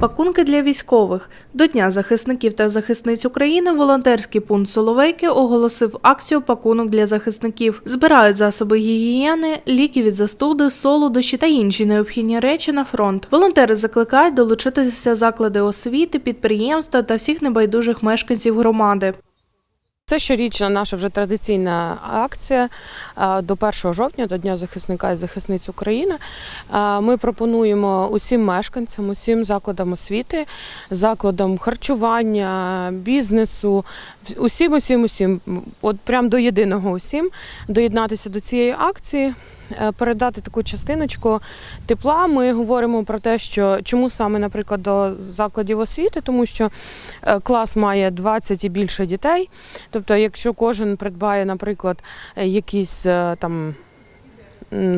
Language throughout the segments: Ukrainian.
Пакунки для військових до Дня захисників та захисниць України волонтерський пункт Соловейки оголосив акцію пакунок для захисників. Збирають засоби гігієни, ліки від застуди, солодощі та інші необхідні речі на фронт. Волонтери закликають долучитися заклади освіти, підприємства та всіх небайдужих мешканців громади. Це щорічна наша вже традиційна акція до 1 жовтня, до Дня захисника і захисниць України. Ми пропонуємо усім мешканцям, усім закладам освіти, закладам харчування, бізнесу, усім, усім, усім, от прям до єдиного усім доєднатися до цієї акції. Е, Передати таку частиночку тепла. Ми говоримо про те, що чому саме, наприклад, до закладів освіти, тому що е, клас має 20 і більше дітей. Тобто, якщо кожен придбає, наприклад, е, якісь там.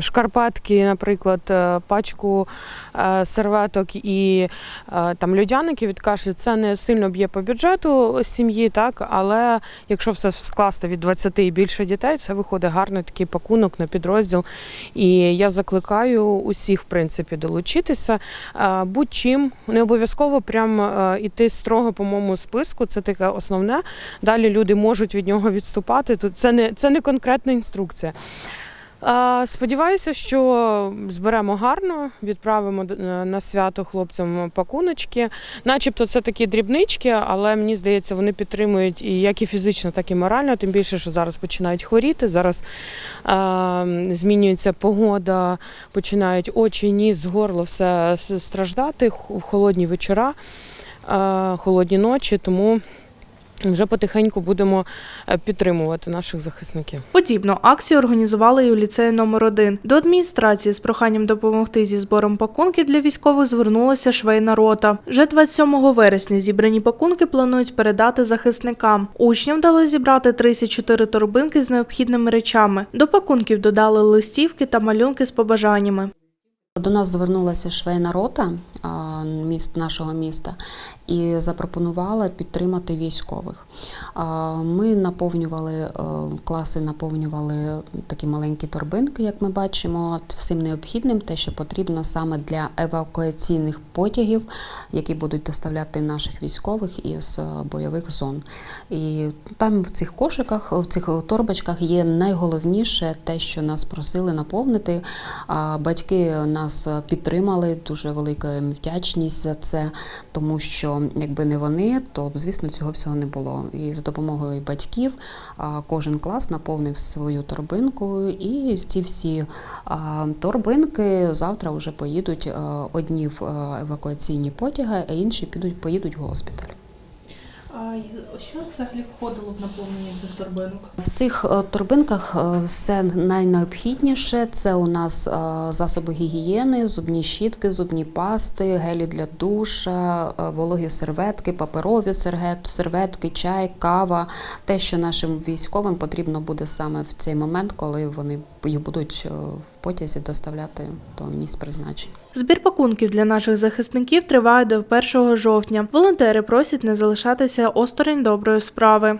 Шкарпетки, наприклад, е, пачку е, серветок і е, там льодяники від кашлю, це не сильно б'є по бюджету сім'ї, так але якщо все скласти від 20 і більше дітей, це виходить гарний такий пакунок на підрозділ. І я закликаю усіх, в принципі, долучитися будь-чим. Не обов'язково прям іти строго по моєму списку. Це таке основне. Далі люди можуть від нього відступати. Тут це не це не конкретна інструкція. Сподіваюся, що зберемо гарно, відправимо е, на свято хлопцям пакуночки. Начебто це такі дрібнички, але мені здається, вони підтримують і як і фізично, так і морально. Тим більше, що зараз починають хворіти. Зараз е, змінюється погода, починають очі, ніс, горло, все страждати холодні вечора, е, холодні ночі. Тому вже потихеньку будемо е, підтримувати наших захисників. Подібну акцію організували і у ліцеї номер 1 До адміністрації з проханням допомогти зі збором пакунків для військових звернулася швейна рота. Вже 27 вересня зібрані пакунки планують передати захисникам. Учням вдалося зібрати 34 торбинки з необхідними речами. До пакунків додали листівки та малюнки з побажаннями. До нас звернулася швейна рота міст нашого міста і запропонувала підтримати військових. Ми наповнювали е, класи, наповнювали такі маленькі торбинки, як ми бачимо, всім необхідним, те, що потрібно саме для евакуаційних потягів, які будуть доставляти наших військових із е, бойових зон. І там в цих кошиках, в цих торбочках є найголовніше те, що нас просили наповнити. Батьки нас підтримали, дуже велика вдячність за це, тому що якби не вони, то звісно цього всього не було. І за допомогою батьків кожен клас наповнив свою торбинку, і ці всі торбинки завтра вже поїдуть одні в евакуаційні потяги, а інші підуть поїдуть в госпіталь. А що взагалі входило в наповнення цих торбинок? В цих е, торбинках е, все найнеобхідніше. Це у нас е, засоби гігієни, зубні щітки, зубні пасти, гелі для душа, вологі серветки, паперові серветки, чай, кава. Те, що нашим військовим потрібно буде саме в цей момент, коли вони їх будуть в потязі доставляти до місць призначення. Збір пакунків для наших захисників триває до 1 жовтня. Волонтери просять не залишатися осторонь доброї справи.